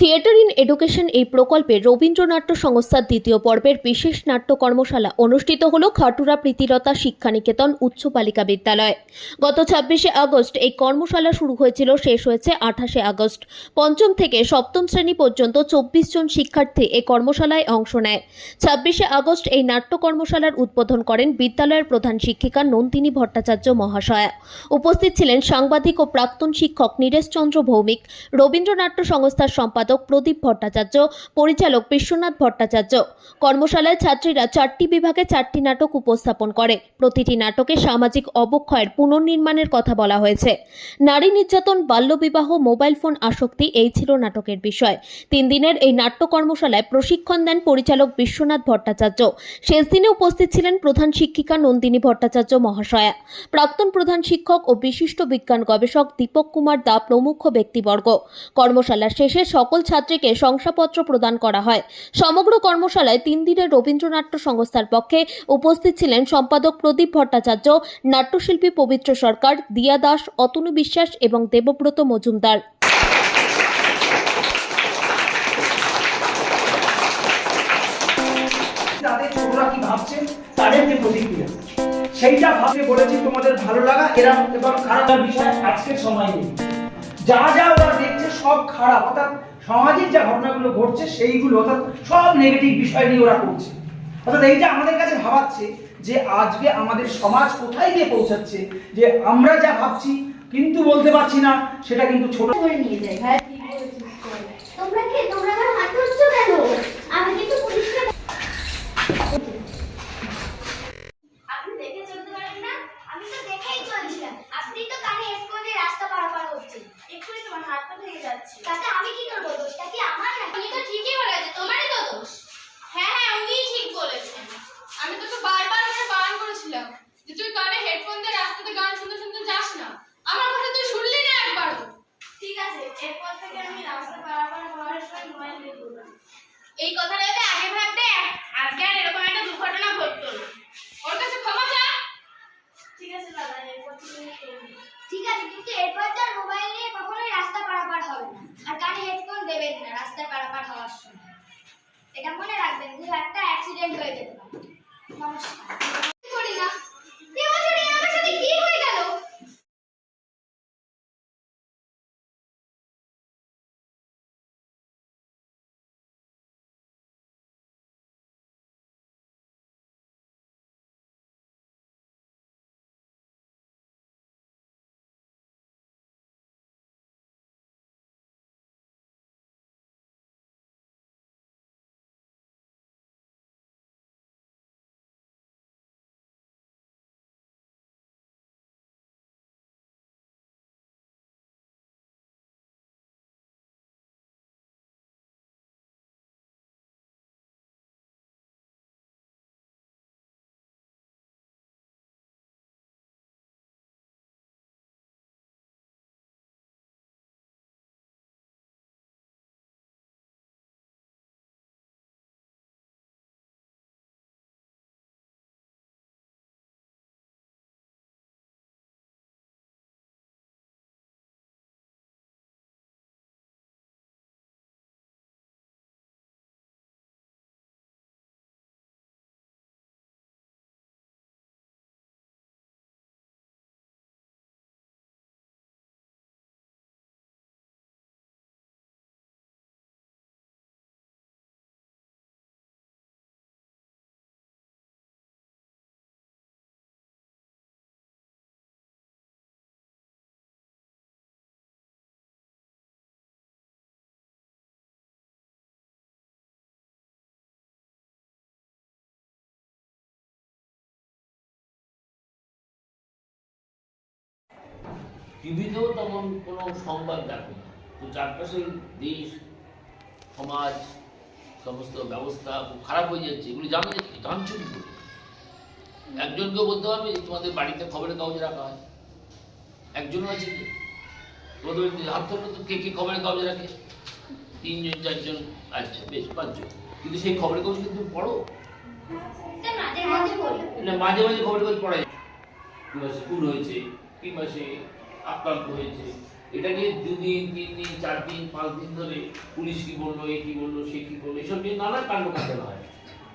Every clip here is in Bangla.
থিয়েটার ইন এডুকেশন এই প্রকল্পে রবীন্দ্রনাট্য সংস্থার দ্বিতীয় পর্বের বিশেষ নাট্য কর্মশালা অনুষ্ঠিত হল খাটুরা প্রীতিলতা শিক্ষানিকেতন উচ্চ বালিকা বিদ্যালয়। গত ছাব্বিশে আগস্ট এই কর্মশালা শুরু হয়েছিল, শেষ হয়েছে আঠাশে আগস্ট। পঞ্চম থেকে সপ্তম শ্রেণি পর্যন্ত চব্বিশ জন শিক্ষার্থী এই কর্মশালায় অংশ নেয়। ছাব্বিশে আগস্ট এই নাট্য কর্মশালার উদ্বোধন করেন বিদ্যালয়ের প্রধান শিক্ষিকা নন্দিনী ভট্টাচার্য মহাশয়া। উপস্থিত ছিলেন সাংবাদিক ও প্রাক্তন শিক্ষক নীরেশ চন্দ্র ভৌমিক, রবীন্দ্রনাট্য সংস্থার সম্পাদক প্রদীপ ভট্টাচার্য, পরিচালক বিশ্বনাথ ভট্টাচার্য। কর্মশালায় ছাত্রীরা চারটি বিভাগে চারটি নাটক উপস্থাপন করে। প্রতিটি নাটকে সামাজিক অবক্ষয়ের পুনর্নির্মাণের কথা বলা হয়েছে। নারী নির্যাতন, বাল্যবিবাহ, মোবাইল ফোন আসক্তি, এই ছিল নাটকের বিষয়। তিন দিনের এই নাট্য কর্মশালায় প্রশিক্ষণ দেন পরিচালক বিশ্বনাথ ভট্টাচার্য। শেষ দিনে উপস্থিত ছিলেন প্রধান শিক্ষিকা নন্দিনী ভট্টাচার্য মহাশয়া। প্রাক্তন প্রধান শিক্ষক ও বিশিষ্ট বিজ্ঞান গবেষক দীপক কুমার দা প্রমুখ ব্যক্তিবর্গ। কর্মশালার শেষে সকল ছাত্রীকে শংসাপত্র প্রদান করা হয়। সমগ্র কর্মশালায় তিন দিনের রবীন্দ্রনাট্য সংস্থার পক্ষে উপস্থিত ছিলেন সম্পাদক প্রদীপ ভট্টাচার্য, নাট্যশিল্পী পবিত্র সরকার, দিয়া দাস, অতনু বিশ্বাস এবং দেবব্রত মজুমদার। সেইটা ভাবে বলেছি তোমাদের ভালো লাগা এরা এবং খারাপ বিষয় আজকের সময় নেই যা যা ওরা দেখছে সব খারাপ, অর্থাৎ সামাজিক যা ঘটনাগুলো ঘটছে সেইগুলো, অর্থাৎ সব নেগেটিভ বিষয় নিয়ে ওরা করছে অর্থাৎ এই যে আমাদের কাছে ভাবাচ্ছে যে আজকে আমাদের সমাজ কোথায় গিয়ে পৌঁছাচ্ছে, যে আমরা যা ভাবছি কিন্তু বলতে পারছি না, সেটা কিন্তু ছোট করে নিয়ে যায়। তোমরা কে তোমরা আমার হাত ধরছো কেন আমি কিন্তু পুলিশকে আপনি দেখে চলতে পারেন না আমি তো দেখেই চলছিলাম আপনি তো কানে হেডফোন দিয়ে রাস্তা পারাপার হচ্ছেন এক্ষুনি তোমার হাতটা ভেঙে যাচ্ছে তাতে আমি কি করব দোষটা কি আমার না উনি তো ঠিকই বলেছে তোমারই তো দোষ হ্যাঁ হ্যাঁ উনিই ঠিক বলেছেন আমি তোকে বারবার করে বারণ করেছিলাম যে তুই কানে হেডফোন দিয়ে রাস্তাতে গান শুনতে শুনতে যাস না আমার কথা তুই শুনলি না একবারও ঠিক আছে এরপর থেকে আমি রাস্তা পারাপার হওয়ার সময় মোবাইল দিয়ে করলাম এই কথাটা যদি আগে ভাবতে আজকে আর এরকম একটা দুর্ঘটনা ঘটতো না? ওর কাছে ক্ষমা চা ঠিক আছে দাদা এরপর। ঠিক আছে কিন্তু এরপর তো মোবাইল নিয়ে কখনোই রাস্তা পারাপার হবে না। আর কানে হেডফোন দেবেন না রাস্তায় পারাপার হওয়ার সময়। এটা মনে রাখবেন দু একটা অ্যাক্সিডেন্ট হয়ে যেতে পারে। নমস্কার। টিভিতেও তেমন কোনো সংবাদ দেখো না। তো চারপাশে দেশ সমাজ সমস্ত ব্যবস্থা খুব খারাপ হয়ে যাচ্ছে। এগুলি জানো যে জানছো কি করে? একজনকে বলতে হবে যে তোমাদের বাড়িতে খবরের কাগজ রাখা হয়। একজনও আছে কি? তোমাদের হাত তো কে কে খবরের কাগজ রাখে? তিনজন চারজন আচ্ছা বেশ পাঁচজন। কিন্তু সেই খবরের কাগজ কিন্তু পড়ো। মাঝে না মাঝে মাঝে খবর কাগজ পড়া যায়। কিংবা স্কুল হয়েছে কিংবা সে আক্রান্ত হয়েছে। এটা নিয়ে দুদিন তিন দিন চার দিন পাঁচ দিন ধরে পুলিশ কি বলল, এ কি বলল, সে কি বলল, এসব নিয়ে নানা কাণ্ড কাণ্ড হয়।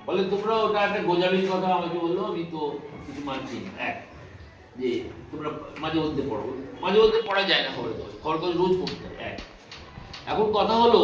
বলে, তোমরা ওটা একটা গোজামির কথা আমাকে বলল, আমি তো কিছু মানছি এক, যে তোমরা মাঝে মধ্যে পড়ো। মাঝে মধ্যে পড়া যায় না খবর কাগজ। রোজ পড়তে এক, এখন কথা হলো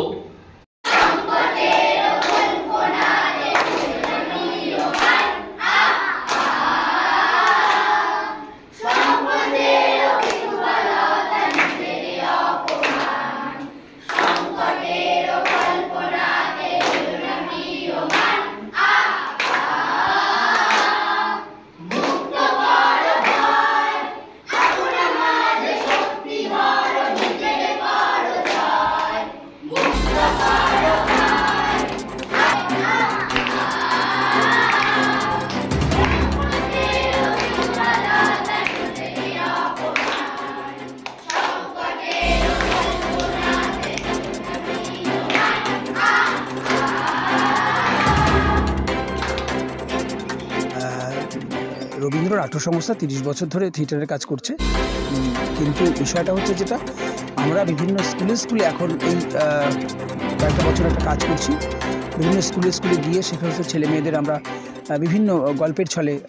রবীন্দ্র নাট্য সংস্থা তিরিশ বছর ধরে থিয়েটারের কাজ করছে। কিন্তু বিষয়টা হচ্ছে যেটা, আমরা বিভিন্ন স্কুলে স্কুলে এখন এই কয়েকটা বছর একটা কাজ করছি। বিভিন্ন স্কুলে স্কুলে গিয়ে সেখানে ছেলে মেয়েদের আমরা বিভিন্ন গল্পের ছলে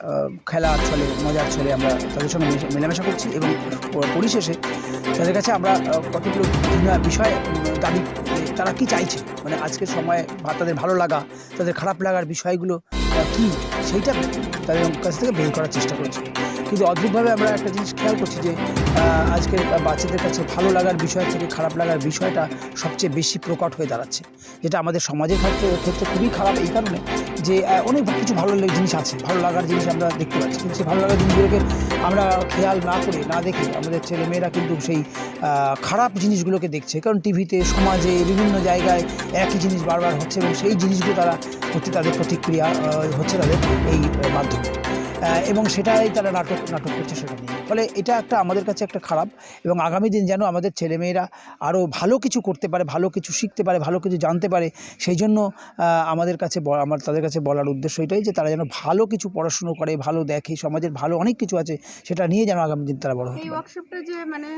খেলার ছলে, মজার ছলে আমরা তাদের সঙ্গে মেশে- মেলামেশা করছি এবং পরিশেষে তাদের কাছে আমরা কতগুলো বিষয় দাবি তারা কি চাইছে? মানে আজকের সময়ে বা তাদের ভালো লাগা, তাদের খারাপ লাগার বিষয়গুলো কি? সেইটা তাদের কাছ থেকে বের করার চেষ্টা করছি কিন্তু অদ্ভুতভাবে আমরা একটা জিনিস খেয়াল করছি যে আজকের বাচ্চাদের কাছে ভালো লাগার বিষয় থেকে খারাপ লাগার বিষয়টা সবচেয়ে বেশি প্রকট হয়ে দাঁড়াচ্ছে। যেটা আমাদের সমাজের ক্ষেত্রে ক্ষেত্রে খুবই খারাপ এই কারণে যে অনেক কিছু ভালো জিনিস আছে, ভালো লাগার জিনিস আমরা দেখতে পাচ্ছি। কিন্তু সেই ভালো লাগার জিনিসগুলোকে আমরা খেয়াল না করে, না দেখে আমাদের ছেলেমেয়েরা কিন্তু সেই খারাপ জিনিসগুলোকে দেখছে। কারণ টিভিতে, সমাজে, বিভিন্ন জায়গায় একই জিনিস বারবার হচ্ছে এবং সেই জিনিসগুলো তারা প্রতি তাদের প্রতিক্রিয়া হচ্ছে তাদের এই মাধ্যমে। এবং সেটাই তারা নাটক নাটক করছে সেটা নিয়ে। ফলে এটা একটা আমাদের কাছে একটা খারাপ এবং আগামী দিন যেন আমাদের ছেলেমেয়েরা আরও ভালো কিছু করতে পারে ভালো কিছু শিখতে পারে ভালো কিছু জানতে পারে সেই জন্য আমাদের কাছে আমার তাদের কাছে বলার উদ্দেশ্য এটাই যে তারা যেন ভালো কিছু পড়াশুনো করে ভালো দেখে সমাজের ভালো অনেক কিছু আছে সেটা নিয়ে যেন আগামী দিন তারা বড় হতে এই পারে। ওয়ার্কশপটা যে মানে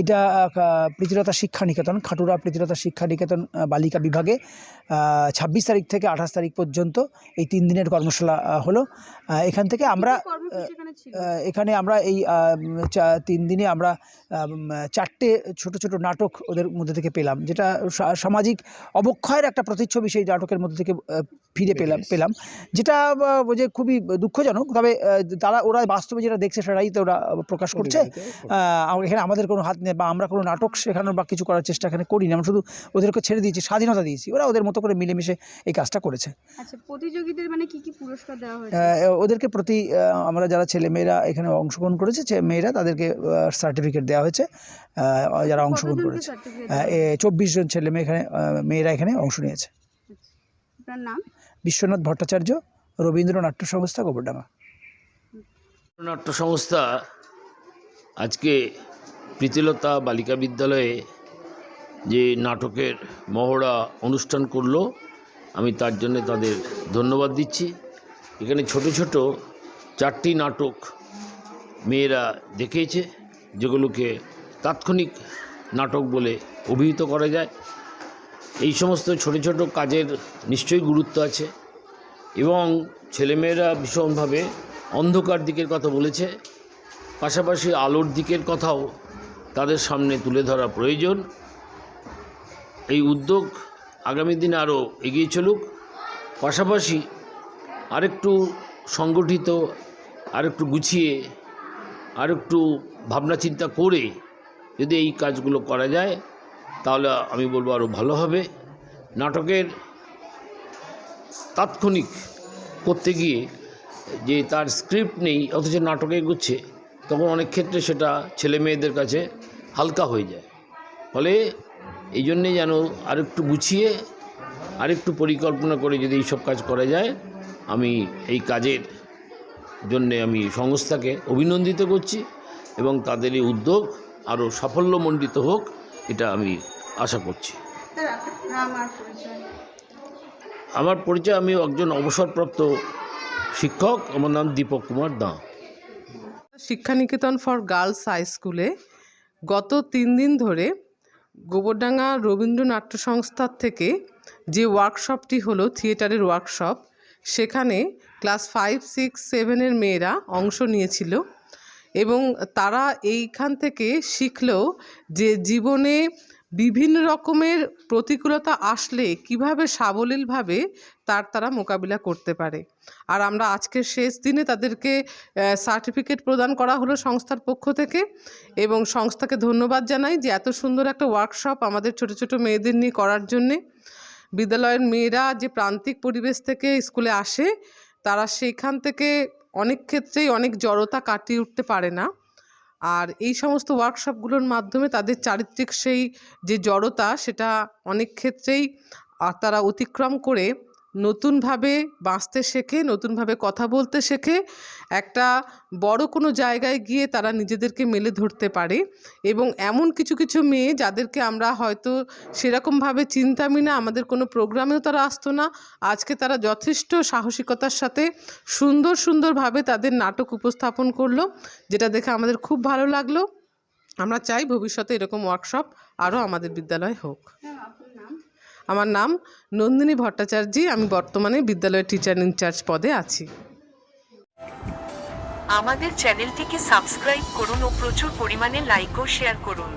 এটা প্রীতিলতা শিক্ষা নিকেতন খাটুরা প্রীতিলতা শিক্ষা নিকেতন বালিকা বিভাগে ছাব্বিশ তারিখ থেকে আঠাশ তারিখ পর্যন্ত এই তিন দিনের কর্মশালা হলো। এখান থেকে আমরা এখানে আমরা এই চা- তিন দিনে আমরা চারটে ছোট ছোট নাটক ওদের মধ্যে থেকে পেলাম যেটা সা- সামাজিক অবক্ষয়ের একটা প্রতিচ্ছবি সেই নাটকের মধ্যে থেকে ফিরে পেলাম পেলাম। যেটা যে খুবই দুঃখজনক তবে তারা ওরা বাস্তবে যেটা দেখছে সেটাই তো ওরা প্রকাশ করছে। এখানে আমাদের কোনো হাত নেই বা আমরা কোনো নাটক শেখানোর বা কিছু করার চেষ্টা এখানে করি না আমরা শুধু ওদেরকে ছেড়ে দিয়েছি স্বাধীনতা দিয়েছি ওরা ওদের মতো করে মিলেমিশে এই কাজটা করেছে। আচ্ছা প্রতিযোগীদের মানে কি কি পুরস্কার দেওয়া হয়েছে? ওদেরকে প্রতি আমরা যারা ছেলে মেয়েরা এখানে অংশগ্রহণ করেছে মেয়েরা তাদেরকে সার্টিফিকেট দেওয়া হয়েছে যারা অংশগ্রহণ করেছে। চব্বিশ জন ছেলে মেয়ে এখানে মেয়েরা এখানে অংশ নিয়েছে। বিশ্বনাথ ভট্টাচার্য রবীন্দ্র নাট্য সংস্থা গোবরডাঙ্গা। নাট্য সংস্থা আজকে প্রীতিলতা বালিকা বিদ্যালয়ে যে নাটকের মহড়া অনুষ্ঠান করল আমি তার জন্য তাদের ধন্যবাদ দিচ্ছি। এখানে ছোট ছোট চারটি নাটক মেয়েরা দেখিয়েছে, যেগুলোকে তাৎক্ষণিক নাটক বলে অভিহিত করা যায়। এই সমস্ত ছোট ছোট কাজের নিশ্চয়ই গুরুত্ব আছে এবং ছেলেমেয়েরা ভীষণভাবে অন্ধকার দিকের কথা বলেছে। পাশাপাশি আলোর দিকের কথাও তাদের সামনে তুলে ধরা প্রয়োজন। এই উদ্যোগ আগামী দিনে আরও এগিয়ে চলুক। পাশাপাশি আরেকটু সংগঠিত, আরেকটু গুছিয়ে, আরেকটু ভাবনা চিন্তা করে যদি এই কাজগুলো করা যায়, তাহলে আমি বলব আরও ভালো হবে। নাটকের তাৎক্ষণিক করতে গিয়ে যে তার স্ক্রিপ্ট নেই, অথচ নাটকে এগোচ্ছে, তখন অনেক ক্ষেত্রে সেটা ছেলে মেয়েদের কাছে হালকা হয়ে যায়। ফলে এই জন্যে যেন আরেকটু গুছিয়ে, আরেকটু পরিকল্পনা করে যদি এইসব কাজ করা যায় আমি এই কাজের জন্যে আমি সংস্থাকে অভিনন্দিত করছি এবং তাদের এই উদ্যোগ আরও সাফল্যমণ্ডিত হোক এটা আমি আশা করছি। আমার পরিচয় আমি একজন অবসরপ্রাপ্ত শিক্ষক। আমার নাম Dipak Kumar Dan. Shikshaniketan for girls high স্কুলে গত তিন দিন ধরে গোবরডাঙ্গা রবীন্দ্র নাট্য সংস্থার থেকে যে ওয়ার্কশপটি হলো থিয়েটারের ওয়ার্কশপ সেখানে ক্লাস ফাইভ, সিক্স, সেভেনের মেয়েরা অংশ নিয়েছিল এবং তারা এইখান থেকে শিখলো যে জীবনে বিভিন্ন রকমের প্রতিকূলতা আসলে কীভাবে সাবলীলভাবে তার তারা মোকাবিলা করতে পারে। আর আমরা আজকের শেষ দিনে তাদেরকে সার্টিফিকেট প্রদান করা হলো সংস্থার পক্ষ থেকে এবং সংস্থাকে ধন্যবাদ জানাই যে এত সুন্দর একটা ওয়ার্কশপ আমাদের ছোট ছোট মেয়েদের নিয়ে করার জন্যে। বিদ্যালয়ের মেয়েরা যে প্রান্তিক পরিবেশ থেকে স্কুলে আসে, তারা সেইখান থেকে অনেক ক্ষেত্রেই অনেক জড়তা কাটিয়ে উঠতে পারে না। আর এই সমস্ত ওয়ার্কশপগুলোর মাধ্যমে তাদের চারিত্রিক সেই যে জড়তা, সেটা অনেক ক্ষেত্রেই তারা অতিক্রম করে। নতুনভাবে বাঁচতে শেখে, নতুনভাবে কথা বলতে শেখে। একটা বড় কোনো জায়গায় গিয়ে তারা নিজেদেরকে মেলে ধরতে পারে এবং এমন কিছু কিছু মেয়ে যাদেরকে আমরা হয়তো সেরকমভাবে চিন্তামি না, আমাদের কোনো প্রোগ্রামেও তারা আসতো না। আজকে তারা যথেষ্ট সাহসিকতার সাথে সুন্দর, সুন্দরভাবে তাদের নাটক উপস্থাপন করল, যেটা দেখে আমাদের খুব ভালো লাগল। আমরা চাই ভবিষ্যতে এরকম ওয়ার্কশপ আরও আমাদের বিদ্যালয়ে হোক। নাম আমার নাম নন্দিনী ভট্টাচার্য, আমি বর্তমানে বিদ্যালয়ের টিচার ইনচার্জ পদে আছি। আমাদের চ্যানেলটিকে সাবস্ক্রাইব করুন ও প্রচুর পরিমাণে লাইক ও শেয়ার করুন।